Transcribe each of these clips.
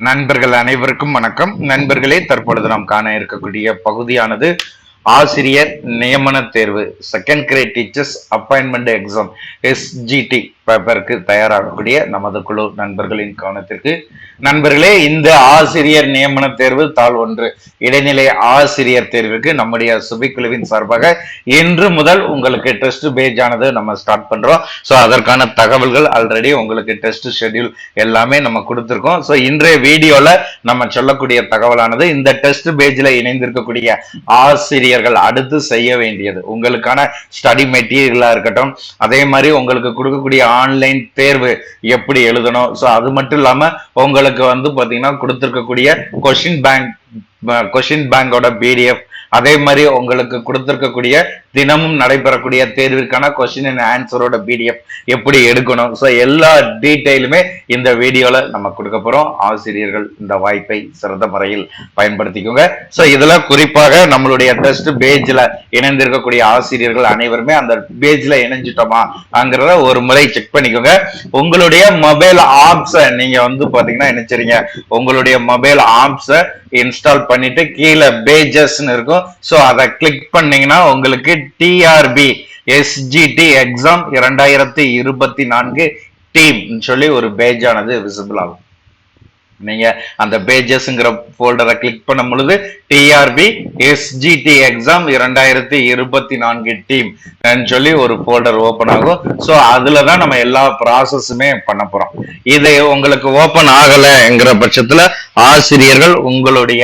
நண்பர்கள் அனைவருக்கும் வணக்கம். நண்பர்களே தற்பொழுது நாம் காண இருக்கக்கூடிய பகுதியானது ஆசிரியர் நியமன தேர்வு second grade teachers appointment exam SGT பேப்பருக்கு தயாராகக்கூடிய நமது குழு நண்பர்களின் கவனத்திற்கு. நண்பர்களே இந்த ஆசிரியர் நியமன தேர்வு தாள் ஒன்று. இடைநிலை ஆசிரியர் தேர்விற்கு நம்முடைய சுபிக்குழுவின் சார்பாக இன்று முதல் உங்களுக்கு டெஸ்ட் பேஜ் ஆனது நம்ம ஸ்டார்ட் பண்றோம். ஸோ அதற்கான தகவல்கள் ஆல்ரெடி உங்களுக்கு டெஸ்ட் ஷெட்யூல் எல்லாமே நம்ம கொடுத்துருக்கோம். ஸோ இன்றைய வீடியோல நம்ம சொல்லக்கூடிய தகவலானது இந்த டெஸ்ட் பேஜ்ல இணைந்திருக்கக்கூடிய ஆசிரியர்கள் அடுத்து செய்ய வேண்டியது. உங்களுக்கான ஸ்டடி மெட்டீரியலா இருக்கட்டும் அதே மாதிரி உங்களுக்கு கொடுக்கக்கூடிய ஆன்லைன் தேர்வு எப்படி எழுதணும்? ஸோ அது மட்டும் இல்லாம உங்களுக்கு வந்து பாத்தீங்கன்னா கொடுத்துருக்கக்கூடிய கொஷின் பேங்க் கொஷின் பேங்கோட பிடிஎஃப் அதே மாதிரி உங்களுக்கு கொடுத்துருக்கக்கூடிய தினமும் நடைபெறக்கூடிய தேர்விற்கான கொஸ்டின் அண்ட் ஆன்சரோட பிடிஎஃப் எப்படி எடுக்கணும்? ஸோ எல்லா டீட்டெயிலுமே இந்த வீடியோவில் நம்ம கொடுக்க போகிறோம் ஆசிரியர்கள் இந்த வாய்ப்பை சிறந்த முறையில் பயன்படுத்திக்கோங்க. ஸோ இதில் குறிப்பாக நம்மளுடைய டெஸ்ட் பேஜில் இணைந்திருக்கக்கூடிய ஆசிரியர்கள் அனைவருமே அந்த பேஜில் இணைஞ்சிட்டோமா அங்கிறத ஒரு முறை செக் பண்ணிக்கோங்க. உங்களுடைய மொபைல் ஆப்ஸை நீங்கள் வந்து பார்த்தீங்கன்னா நினைச்சிருங்க உங்களுடைய மொபைல் ஆப்ஸை இன்ஸ்டால் பண்ணிட்டு கீழே பேஜஸ்ன்னு இருக்கும். ஸோ அதை கிளிக் பண்ணீங்கன்னா உங்களுக்கு டிஆர்பி எஸ்ஜிடி எக்ஸாம் இரண்டாயிரத்தி இருபத்தி நான்கு டீம் சொல்லி ஒரு பேஜ் ஆனது விசிபிள் ஆகும். நீங்க அந்த பேஜஸ்ங்கிற ஃபோல்டரை கிளிக் பண்ணும் பொழுது டிஆர்பி எஸ்ஜிடி எக்ஸாம் இரண்டாயிரத்தி இருபத்தி நான்கு டீம் சொல்லி ஒரு ஃபோல்டர் ஓபன் ஆகும். ஸோ அதுல தான் நம்ம எல்லா ப்ராசஸுமே பண்ண போறோம். இது உங்களுக்கு ஓபன் ஆகலைங்கிற பட்சத்துல ஆசிரியர்கள் உங்களுடைய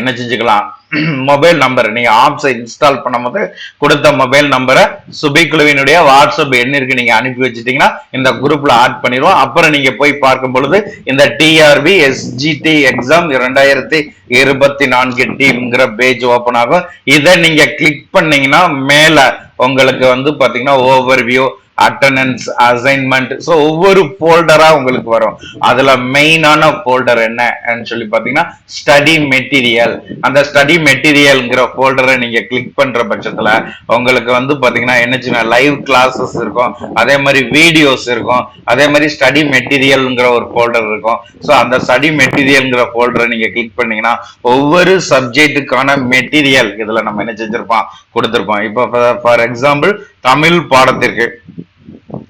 என்ன செஞ்சுக்கலாம்? மொபைல் நம்பர் நீங்க ஆப்ஸை இன்ஸ்டால் பண்ணும்போது கொடுத்த மொபைல் நம்பரை சுபிக்குழுவினுடைய வாட்ஸ்அப் எண்ணிற்கு நீங்க அனுப்பி வச்சுட்டீங்கன்னா இந்த குரூப்ல ஆட் பண்ணிடுவோம். அப்புறம் நீங்க போய் பார்க்கும் பொழுது இந்த டிஆர்பி எஸ்ஜிடி எக்ஸாம் இரண்டாயிரத்தி இருபத்தி நான்கு டீம்ங்கிற பேஜ் ஓபன் ஆகும். இதை நீங்க கிளிக் பண்ணீங்கன்னா மேல உங்களுக்கு வந்து பாத்தீங்கன்னா overview attendance assignment so ஒவ்வொரு ஃபோல்டராக உங்களுக்கு வரும். அதுல மெயினான ஃபோல்டர் என்னன்னு சொல்லி பாத்தீங்கன்னா ஸ்டடி மெட்டீரியல் அந்த ஸ்டடி மெட்டீரியல்ங்கிற ஃபோல்டரை நீங்க கிளிக் பண்ற பட்சத்துல உங்களுக்கு வந்து பாத்தீங்கன்னா என்ன லைவ் கிளாஸஸ் இருக்கும். அதே மாதிரி வீடியோஸ் இருக்கும். அதே மாதிரி ஸ்டடி மெட்டீரியல்ங்கிற ஒரு ஃபோல்டர் இருக்கும். ஸோ அந்த ஸ்டடி மெட்டீரியல்ங்கிற ஃபோல்டரை நீங்க கிளிக் பண்ணீங்கன்னா ஒவ்வொரு சப்ஜெக்ட்டுக்கான மெட்டீரியல் இதுல நம்ம என்ன செஞ்சிருப்போம்? கொடுத்துருப்போம். இப்போ ஃபார் எக்ஸாம்பிள் தமிழ் பாடத்திற்கு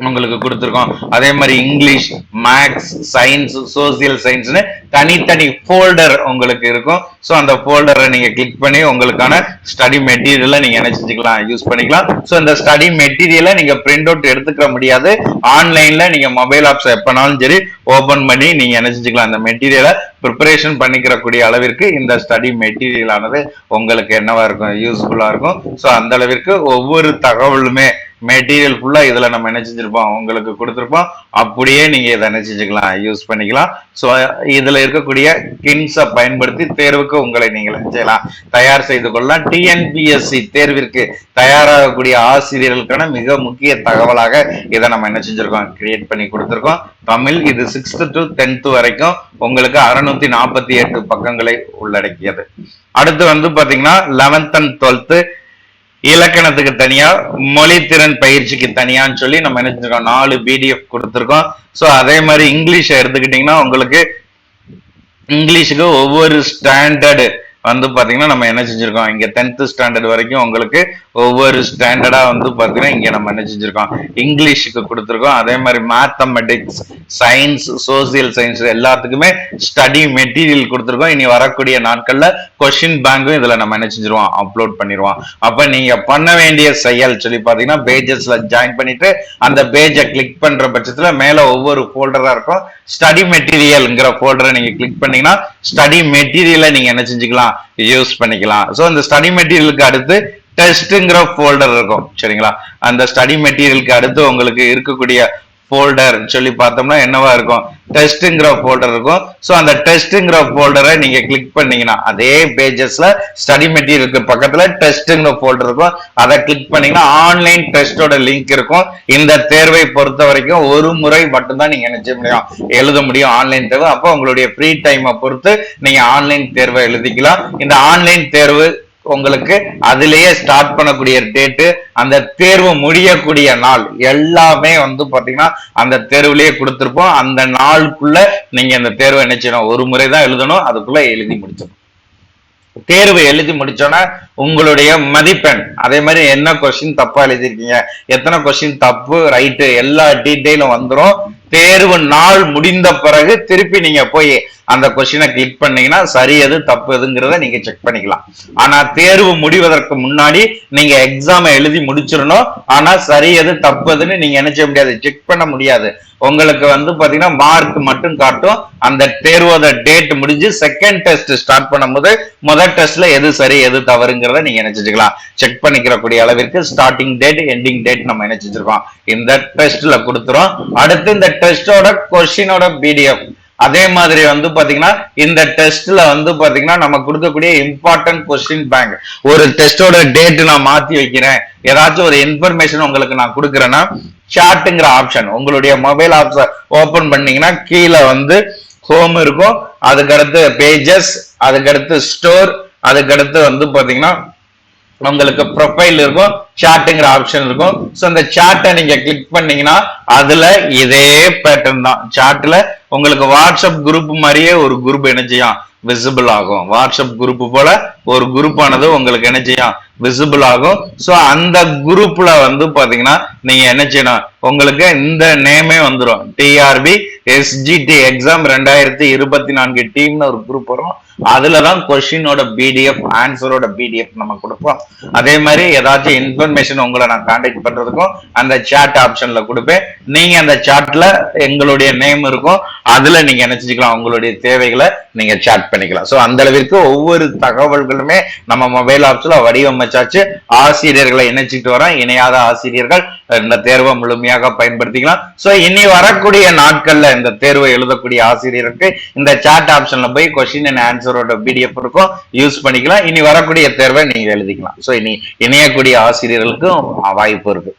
உங்களுக்கு கொடுத்துருக்கோம். அதே மாதிரி இங்கிலீஷ் மேக்ஸ் சயின்ஸ் சோசியல் சயின்ஸ்னு தனித்தனி ஃபோல்டர் உங்களுக்கு இருக்கும். ஸோ அந்த ஃபோல்டரை நீங்க கிளிக் பண்ணி உங்களுக்கான ஸ்டடி மெட்டீரியலை நீங்க என்ன செஞ்சுக்கலாம் யூஸ் பண்ணிக்கலாம். ஸோ இந்த ஸ்டடி மெட்டீரியலை நீங்க பிரிண்ட் அவுட் எடுத்துக்க முடியாது. ஆன்லைன்ல நீங்க மொபைல் ஆப்ஸ் எப்போனாலும் சரி ஓப்பன் பண்ணி நீங்க என்ன செஞ்சுக்கலாம் அந்த மெட்டீரியலை ப்ரிப்பரேஷன் பண்ணிக்கிறக்கூடிய அளவிற்கு இந்த ஸ்டடி மெட்டீரியல் ஆனது உங்களுக்கு என்னவா இருக்கும்? யூஸ்ஃபுல்லா இருக்கும். ஸோ அந்த அளவிற்கு ஒவ்வொரு தகவலுமே மெட்டீரியல் ஃபுல்லா இதுல நம்ம என்ன செஞ்சிருப்போம்? உங்களுக்கு கொடுத்துருப்போம். அப்படியே நீங்க இதை என்ன செஞ்சுக்கலாம் யூஸ் பண்ணிக்கலாம். ஸோ இதுல இருக்கக்கூடிய கின்ஸை பயன்படுத்தி தேர்வுக்கு உங்களை நீங்கள் செய்யலாம் தயார் செய்து கொள்ளலாம். டிஎன்பிஎஸ்சி தேர்விற்கு தயாராகக்கூடிய ஆசிரியர்களுக்கான மிக முக்கிய தகவலாக இதை நம்ம என்ன செஞ்சிருக்கோம் கிரியேட் பண்ணி கொடுத்துருக்கோம். தமிழ் இது சிக்ஸ்த் டு டென்த் வரைக்கும் உங்களுக்கு அறுநூத்தி நாற்பத்தி எட்டு பக்கங்களை உள்ளடக்கியது. அடுத்து வந்து பாத்தீங்கன்னா லெவன்த் அண்ட் டுவெல்த்து இலக்கணத்துக்கு தனியா மொழித்திறன் பயிற்சிக்கு தனியான்னு சொல்லி நம்ம என்ன செஞ்சிருக்கோம்? நாலு பிடிஎஃப் கொடுத்துருக்கோம். ஸோ அதே மாதிரி இங்கிலீஷை எடுத்துக்கிட்டிங்கன்னா உங்களுக்கு இங்கிலீஷுக்கு ஒவ்வொரு ஸ்டாண்டர்டு வந்து பார்த்தீங்கன்னா நம்ம என்ன செஞ்சிருக்கோம்? இங்கே டென்த்து ஸ்டாண்டர்ட் வரைக்கும் உங்களுக்கு ஒவ்வொரு ஸ்டாண்டர்டாக வந்து பார்த்தீங்கன்னா இங்கே நம்ம என்ன செஞ்சுருக்கோம்? இங்கிலீஷுக்கு கொடுத்துருக்கோம். அதே மாதிரி மேத்தமெட்டிக்ஸ் சயின்ஸ் சோசியல் சயின்ஸ் எல்லாத்துக்குமே ஸ்டடி மெட்டீரியல் கொடுத்துருக்கோம். இனி வரக்கூடிய நாட்களில் கொஷின் பேங்கும் இதில் நம்ம என்ன செஞ்சிருவோம்? அப்லோட் பண்ணிடுவோம் அப்போ நீங்கள் பண்ண வேண்டிய செயல் சொல்லி பார்த்தீங்கன்னா பேஜஸில் ஜாயின் பண்ணிட்டு அந்த பேஜை கிளிக் பண்ணுற பட்சத்தில் மேலே ஒவ்வொரு ஃபோல்டராக இருக்கும். ஸ்டடி மெட்டீரியல்ங்கிற ஃபோல்டரை நீங்கள் கிளிக் பண்ணீங்கன்னா ஸ்டடி மெட்டீரியலை நீங்கள் என்ன செஞ்சுக்கலாம்? யூஸ் பண்ணிக்கலாம். ஸோ இந்த ஸ்டடி மெட்டீரியலுக்கு அடுத்து டெஸ்ட்டுங்கிற ஃபோல்டர் இருக்கும். சரிங்களா? அந்த ஸ்டடி மெட்டீரியலுக்கு அடுத்து உங்களுக்கு இருக்கக்கூடிய ஃபோல்டர் சொல்லி பார்த்தோம்னா என்னவா இருக்கும்? டெஸ்ட்டுங்கிற ஃபோல்டர் இருக்கும். ஸோ அந்த டெஸ்ட்டுங்கிற ஃபோல்டரை நீங்க கிளிக் பண்ணீங்கன்னா அதே பேஜஸ்ல ஸ்டடி மெட்டீரியலுக்கு பக்கத்துல டெஸ்ட்ங்கிற ஃபோல்டர் இருக்கும். அதை கிளிக் பண்ணீங்கன்னா ஆன்லைன் டெஸ்டோட லிங்க் இருக்கும். இந்த தேர்வை பொறுத்த வரைக்கும் ஒரு முறை மட்டும்தான் நீங்க என்ன செய்ய முடியும்? எழுத முடியும். ஆன்லைன் தேர்வு. அப்போ உங்களுடைய ஃப்ரீ டைமை பொறுத்து நீங்க ஆன்லைன் தேர்வை எழுதிக்கலாம். இந்த ஆன்லைன் தேர்வு உங்களுக்கு அதிலேயே ஸ்டார்ட் பண்ணக்கூடிய டேட்டு அந்த தேர்வு முடியக்கூடிய நாள் எல்லாமே வந்து பாத்தீங்கன்னா அந்த தேர்வுலயே கொடுத்திருப்போம். அந்த நாளுக்குள்ள நீங்க அந்த தேர்வை நினைச்சிடணும் ஒரு முறை தான் எழுதணும். அதுக்குள்ள எழுதி முடிச்சிடணும். தேர்வு எழுதி முடிச்சோன்னா உங்களுடைய மதிப்பெண். அதே மாதிரி என்ன கொஸ்டின் தப்பா எழுதிருக்கீங்க எத்தனை கொஸ்டின் தப்பு ரைட்டு எல்லா டீட்டெயிலும் வந்துரும். தேர்வு நாள் முடிந்த பிறகு திருப்பி நீங்க போய் அந்த கொஸ்டினை கிளிக் பண்ணீங்கன்னா சரி எது தப்பு எதுங்கிறத நீங்க செக் பண்ணிக்கலாம். ஆனா தேர்வு முடிவதற்கு முன்னாடி நீங்க எக்ஸாமை எழுதி முடிச்சிடணும். ஆனா சரி எது தப்பு எதுன்னு நீங்க என்ன செய்ய முடியாது. செக் பண்ண முடியாது. உங்களுக்கு வந்து பாத்தீங்கன்னா மார்க் மட்டும் காட்டும். அந்த தேர்வோட டேட் முடிஞ்சு செகண்ட் டெஸ்ட் ஸ்டார்ட் பண்ணும்போது முதல் டெஸ்ட்ல எது சரி எது தவறுங்கிறத நீங்க என்ன செஞ்சுக்கலாம் செக் பண்ணிக்கிறக்கூடிய அளவிற்கு ஸ்டார்டிங் டேட் எண்டிங் டேட் நம்ம என்ன செஞ்சிருக்கோம் இந்த டெஸ்ட்ல கொடுத்துரும் அடுத்து இந்த டெஸ்டோட கொஸ்டினோட பிடிஎஃப் அதே மாதிரி வந்து பாத்தீங்கன்னா இந்த டெஸ்ட்ல வந்து பாத்தீங்கன்னா நம்ம கொடுக்கக்கூடிய இம்பார்ட்டன்ட் கொஸ்டின் பேங்க் ஒரு டெஸ்டோட டேட் நான் மாத்தி வைக்கிறேன். ஏதாச்சும் ஒரு இன்ஃபர்மேஷன் உங்களுக்கு நான் கொடுக்குறேன்னா சாட்டுங்கிற ஆப்ஷன் உங்களுடைய மொபைல் ஆப்ஷன் ஓபன் பண்ணீங்கன்னா கீழே வந்து ஹோம் இருக்கும். அதுக்கடுத்து பேஜஸ் அதுக்கடுத்து ஸ்டோர் அதுக்கடுத்து வந்து பாத்தீங்கன்னா உங்களுக்கு ப்ரொஃபைல் இருக்கும் சாட்டுங்கிற ஆப்ஷன் இருக்கும். ஸோ அந்த சாட்டை நீங்க கிளிக் பண்ணீங்கன்னா அதுல இதே பேட்டர்ன் தான். சாட்ல உங்களுக்கு வாட்ஸ்அப் குரூப் மாதிரியே ஒரு குரூப் என்ன செய்யும் விசிபிள் ஆகும். வாட்ஸ்அப் குரூப் போல ஒரு குரூப் ஆனது உங்களுக்கு என்ன செய்யும் விசிபிள் ஆகும். ஸோ அந்த குரூப்ல வந்து பாத்தீங்கன்னா நீங்க என்ன செய்யணும்? உங்களுக்கு இந்த நேமே வந்துடும் டிஆர்பி எஸ்ஜிடி எக்ஸாம் ரெண்டாயிரத்தி இருபத்தி நான்கு டீம்னு ஒரு குரூப் வரும். அதுல தான் கொஸ்டினோட பிடிஎஃப் ஆன்சரோட பிடிஎஃப் நம்ம கொடுப்போம். அதே மாதிரி ஏதாச்சும் இன்ஃபர்மேஷன் உங்களை நான் கான்டாக்ட் பண்றதுக்கும் அந்த சாட் ஆப்ஷன்ல கொடுப்பேன். நீங்க அந்த சாட்ல எங்களுடைய நேம் இருக்கும். அதுல நீங்க நினைச்சுக்கலாம் உங்களுடைய தேவைகளை நீங்க சாட் பண்ணிக்கலாம். ஸோ அந்த அளவிற்கு ஒவ்வொரு தகவல்களுமே நம்ம மொபைல் ஆப்ஸ்ல வடிவமைச்சாச்சு. ஆசிரியர்களை இணைச்சிட்டு வரோம். இணையாத ஆசிரியர்கள் இந்த தேர்வை முழுமையாக பயன்படுத்திக்கலாம். ஸோ இனி வரக்கூடிய நாட்கள்ல இந்த தேர்வை எழுதக்கூடிய ஆசிரியருக்கு இந்த சாட் ஆப்ஷன்ல போய் கொஸ்டின் அண்ட் ஆன்சரோட பிடிஎஃப் இருக்கும். யூஸ் பண்ணிக்கலாம். இனி வரக்கூடிய தேர்வை நீங்க எழுதிக்கலாம். ஸோ இனி இணையக்கூடிய ஆசிரியர்களுக்கும் வாய்ப்பு இருக்கு.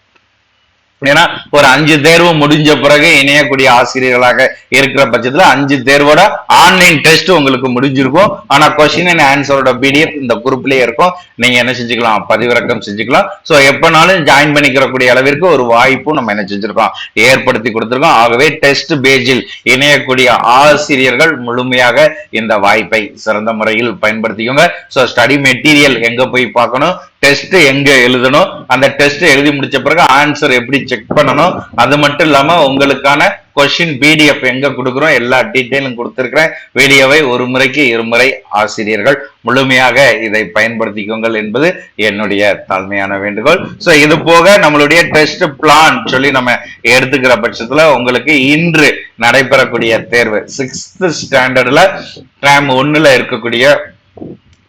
ஏன்னா ஒரு அஞ்சு தேர்வு முடிஞ்ச பிறகு இணையக்கூடிய ஆசிரியர்களாக இருக்கிற பட்சத்துல அஞ்சு தேர்வோட ஆன்லைன் டெஸ்ட் உங்களுக்கு முடிஞ்சிருக்கும். ஆனா கொஸ்டின் அண்ட் ஆன்சரோட பிடிஎஃப் இந்த குரூப்லயே இருக்கும். நீங்க என்ன செஞ்சுக்கலாம்? பதிவிறக்கம் செஞ்சுக்கலாம். சோ எப்பனாலும் ஜாயின் பண்ணிக்கிறக்கூடிய அளவிற்கு ஒரு வாய்ப்பும் நம்ம என்ன செஞ்சிருக்கோம்? ஏற்படுத்தி கொடுத்துருக்கோம். ஆகவே டெஸ்ட் பேஜில் இணையக்கூடிய ஆசிரியர்கள் முழுமையாக இந்த வாய்ப்பை சிறந்த முறையில் பயன்படுத்திக்கோங்க. சோ ஸ்டடி மெட்டீரியல் எங்க போய் பார்க்கணும்? டெஸ்ட் எங்க எழுதணும்? அந்த டெஸ்ட் எழுதி முடிச்ச பிறகு ஆன்சர் எப்படி செக் பண்ணணும்? அது மட்டும் இல்லாம உங்களுக்கான கொஸ்டின் பிடிஎஃப் எங்க கொடுக்குறோம்? எல்லா டீட்டெயிலும் கொடுத்துருக்கிறேன். வீடியோவை ஒரு முறைக்கு இருமுறை ஆசிரியர்கள் முழுமையாக இதை பயன்படுத்திக்கோங்கள் என்பது என்னுடைய தாழ்மையான வேண்டுகோள். ஸோ இது போக நம்மளுடைய டெஸ்ட் பிளான் சொல்லி நம்ம எடுத்துக்கிற பட்சத்தில் உங்களுக்கு இன்று நடைபெறக்கூடிய தேர்வு சிக்ஸ்த் ஸ்டாண்டர்ட்ல டேம் ஒன்னுல இருக்கக்கூடிய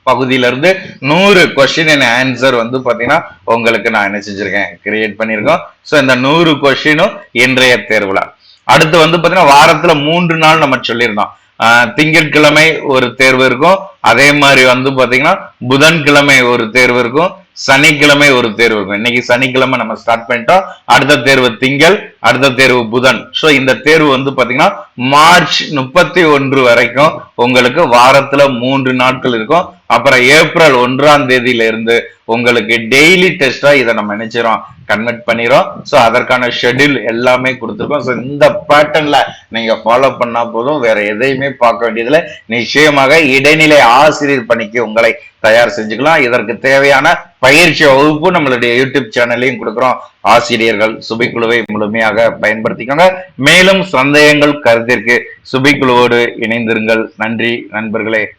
பகுதியில இருந்து நூறு கொஸ்டின் அண்ட் ஆன்சர் வந்து பாத்தீங்கன்னா உங்களுக்கு நான் என்ன செஞ்சிருக்கேன் கிரியேட் பண்ணியிருக்கோம். ஸோ இந்த நூறு கொஸ்டினும் இன்றைய தேர்வுல. அடுத்து வந்து பாத்தீங்கன்னா வாரத்துல மூன்று நாள் நம்ம சொல்லியிருந்தோம். ஆஹ் திங்கட்கிழமை ஒரு தேர்வு இருக்கும். அதே மாதிரி வந்து பாத்தீங்கன்னா புதன்கிழமை ஒரு தேர்வு இருக்கும். சனிக்கிழமை ஒரு தேர்வு இருக்கும். இன்னைக்கு சனிக்கிழமை நம்ம ஸ்டார்ட் பண்ணிட்டோம். அடுத்த தேர்வு திங்கள் அடுத்த தேர்வு புதன். ஸோ இந்த தேர்வு வந்து பாத்தீங்கன்னா மார்ச் முப்பத்தி ஒன்று வரைக்கும் உங்களுக்கு வாரத்துல மூன்று நாட்கள் இருக்கும். அப்புறம் ஏப்ரல் ஒன்றாம் தேதியில இருந்து உங்களுக்கு டெய்லி டெஸ்டா இதை நம்ம நினைச்சிரோம் கன்வெர்ட் பண்ணிரும் ஸோ அதற்கான ஷெட்யூல் எல்லாமே கொடுத்துருக்கோம். ஸோ இந்த பேட்டர்ன்ல நீங்க ஃபாலோ பண்ணா போதும். வேற எதையுமே பார்க்க வேண்டியதுல நிச்சயமாக இடைநிலை ஆசிரியர் பணிக்கு உங்களை தயார் செஞ்சுக்கலாம். இதற்கு தேவையான பயிற்சி வகுப்பு நம்மளுடைய யூடியூப் சேனல்லையும் கொடுக்குறோம். ஆசிரியர்கள் சுபிக்குழுவை முழுமையாக பயன்படுத்திக்கோங்க. மேலும் சந்தேகங்கள் கருத்திற்கு சுபிக்குழுவோடு இணைந்திருங்கள். நன்றி நண்பர்களே.